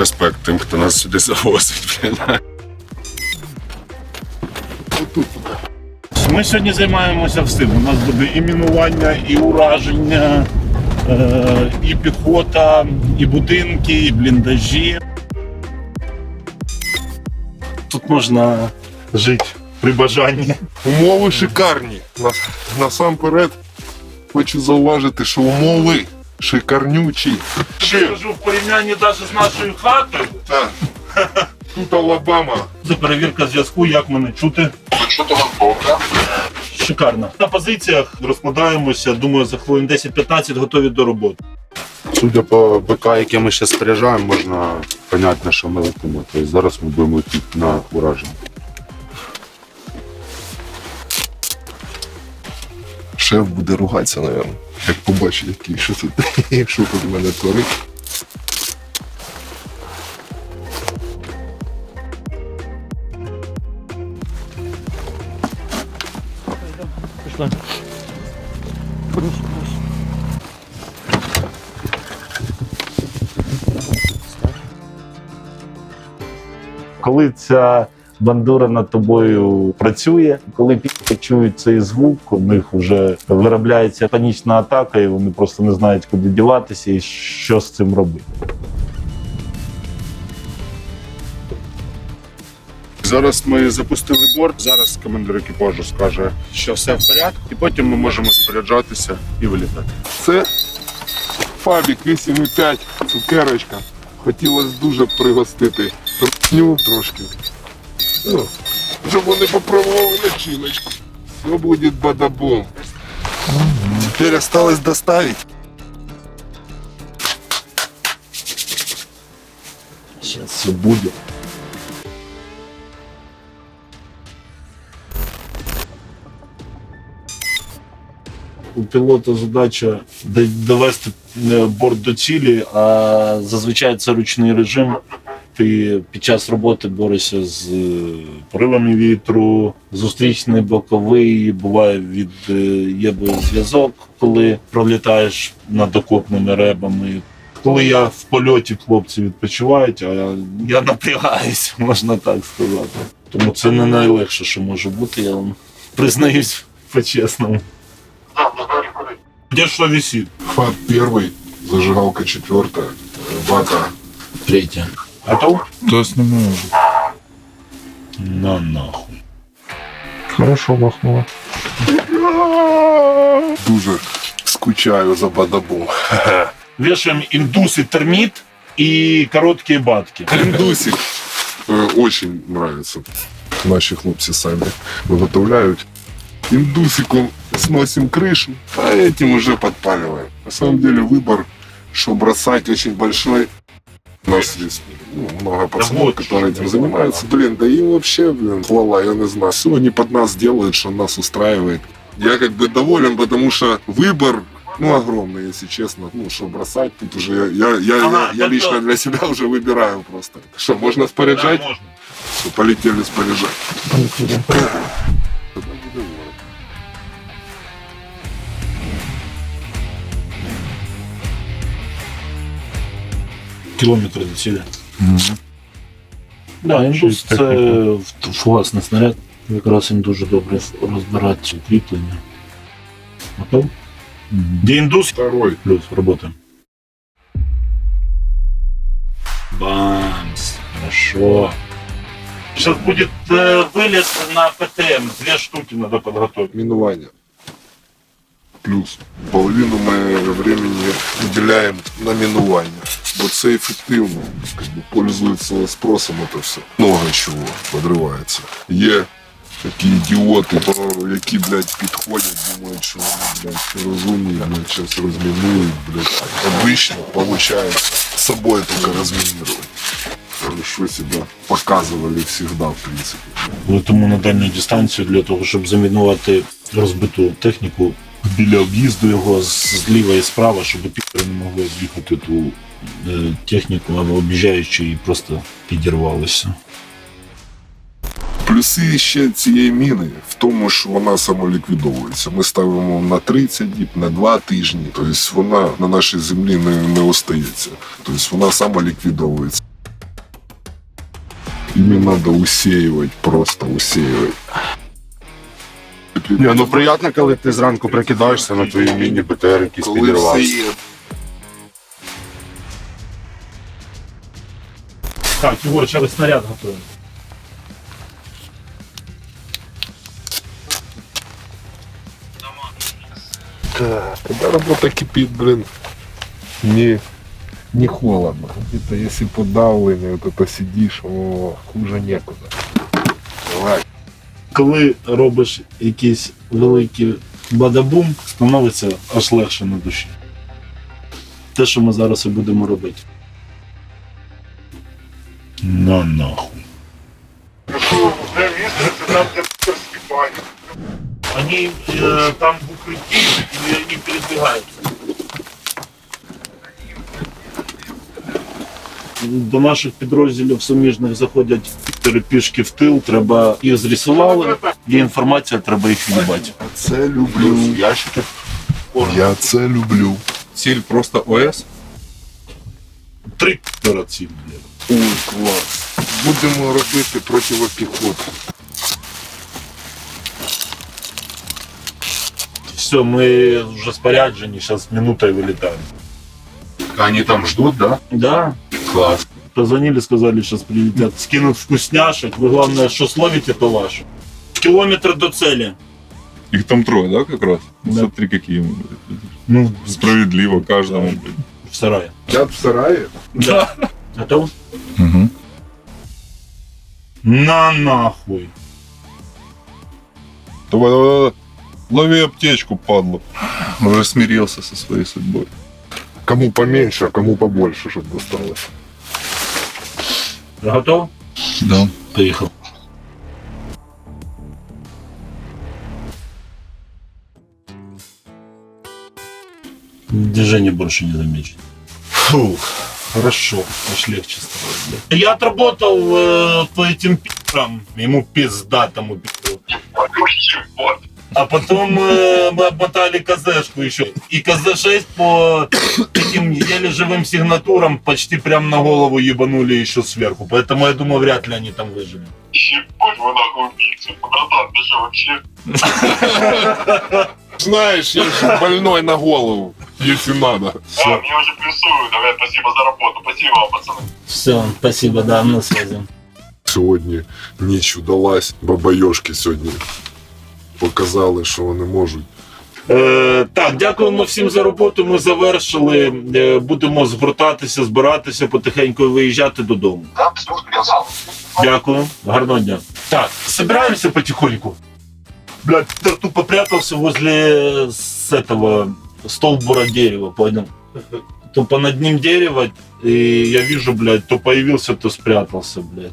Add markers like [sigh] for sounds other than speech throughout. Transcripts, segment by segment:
Респект тим, хто нас сюди завозить. блін. Ми сьогодні займаємося всім. У нас буде і мінування, і ураження, е, і піхота, і будинки, і бліндажі. Тут можна жити при бажанні. Умови шикарні. Нас- Насамперед хочу зауважити, що умови шикарнючі. Я кажу, в порівнянні навіть з нашою хатою. Так. Тут Алабама. Це перевірка зв'язку, як мене чути. Що-то вам добре. Шикарно. На позиціях розкладаємося, думаю, за хвилин 10-15 готові до роботи. Судя по БК, яке ми ще споряджаємо, можна зрозуміти, на що ми летимо. Тобто зараз ми будемо летіти на ураження. Шеф буде ругатися, мабуть. Як побачить, який що [laughs] тут, що тут в мене творить. Коли ця бандура над тобою працює, коли пі- чують цей звук, у них вже виробляється панічна атака, і вони просто не знають, куди діватися і що з цим робити. Зараз ми запустили борт. Зараз командир екіпажу скаже, що все в порядку, і потім ми можемо споряджатися і вилітати. Це Фабік 8,5, цукерочка. Хотілося дуже пригостити русню трошки. Ну, щоб вони попробували начиночку. Все буде бадабом. Теперь осталось доставить. Зараз все буде. У пілота задача д- довести е, борт до цілі, а зазвичай це ручний режим. Ти під час роботи борешся з е, поривами вітру, зустрічний боковий, буває від е, є зв'язок, коли пролітаєш над окопними ребами. Коли я в польоті хлопці відпочивають, а я, я напрягаюсь, [laughs] можна так сказати. Тому це не найлегше, що може бути, я вам признаюсь [laughs] по-чесному. Де що висить? Фаб первый, зажигалка четвертая, вата Третє. Готов? То снимаю. На нахуй. Хорошо махнуло. Дуже скучаю за бадабом. [laughs] Вешаем индусы термит и короткие батки. Індусик э, очень нравится. Наші хлопці самі виготовляють. Індусиком сносим крышу, а этим уже подпаливаем. На самом деле выбор, что бросать, очень большой. У нас есть ну, много пацанов, вот, которые что этим занимаются. Блин, да им вообще, блин, хвала, я не знаю. Все они под нас делают, что нас устраивает. Я как бы доволен, потому что выбор ну, огромный, если честно. Ну, что бросать, тут уже я, я, я, Ага, я, я это- лично для себя уже выбираю просто. Что, можно споряджать? Все, полетели споряджать. Кілометри до цілі. Да, індус це в- фугасний снаряд. Якраз він дуже добре розбирати кріплення. Готов? Де індус? Второй. Плюс работаем. Бамс. Хорошо. Сейчас будет э, вылет на ПТМ. Две штуки надо подготовить. Минование. Плюс. Половину мы времени уделяем на минування. Бо це ефективно. Как бы, пользується спросом это все. Много чого подривається. Є такі ідіоти, то, які, блядь, підходять, думають, що вони, блядь, розумні, блядь, щось розмінують, блядь. Обично получается с собой только разминировать. Хорошо себя показывали всегда, в принципе. Летимо на дальню дистанцію для того, щоб замінувати розбиту техніку біля об'їзду його зліва і справа, щоб пікери не могли об'їхати ту е, техніку, або об'їжджаючи і просто підірвалися. Плюси ще цієї міни в тому, що вона самоліквідовується. Ми ставимо на 30 діб, на 2 тижні. Тобто вона на нашій землі не, не остається. Тобто вона самоліквідовується. Ими надо усеивать, просто усеивать. Ні, ну приємно, коли ти зранку прикидаєшся на твої міні-БТР, якісь Коли підірвався. Так, Егор, сейчас снаряд готовим. Да, когда работа кипит, блин, не, не холодно. Где-то если подавление, вот это сидишь, о, хуже некуда. Коли робиш якийсь великий бадабум, становиться аж легше на душі. Те, що ми зараз і будемо робити. На нахуй. Они э, там в укрытии, и они передвигаются. До наших підрозділів суміжних заходять пішки в тил, треба їх зрисували, є інформація, треба їх відбати. Це люблю. Ящики. Я це люблю. Ціль просто ОС. Три операції. Ой, клас. Будемо робити противопіхоту. Все, ми вже споряджені, зараз минута і вилітаємо. Они там ждут, да? Да, Класс. Позвонили, сказали, сейчас прилетят. Скинут вкусняшек. Вы главное, что словите, то ваше. Километр до цели. Их там трое, да, как раз? Да. Смотри, какие мы. Ну, Справедливо каждому. Да. в сарае. Я в сараї. Да. Готов? Угу. На нахуй. Давай, давай, давай. Лови аптечку, падлу. Уже смирился со своей судьбой. Кому поменьше, а кому побольше, щоб досталось. Готов? Да. Поехал. Движение больше не замечено. Фу, хорошо, аж легче стало. Я отработал э, по этим пи***ам, ему пизда тому пи***у. А потом э, мы обмотали КЗшку еще. И КЗ-6 по таким еле живым сигнатурам почти прям на голову ебанули еще сверху. Поэтому я думаю, вряд ли они там выжили. Ебать вы нахуй убийцы. Братан, ты что вообще? Знаешь, я же больной на голову, если надо. А, мне уже плюсуют. Давай, спасибо за работу. Спасибо вам, пацаны. Все, спасибо, да, на связи. Сьогодні ніч удалась, бабайошки сьогодні Показали, що вони можуть. Е, так, дякуємо всім за роботу. Ми завершили. Е, будемо згортатися, збиратися, потихеньку виїжджати додому. Я. Дякую, гарного дня. Так, собираемся потихоньку. Блядь, Питер тупо прятался возле с этого столбура дерева, понял? Тупо над ним дерево, и я вижу, блядь, то появился, то спрятался, блядь.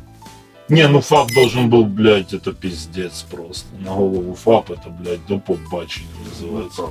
Не, ну ФАП должен был, блядь, это пиздец просто. На голову ФАП это, блядь, до побачення называется.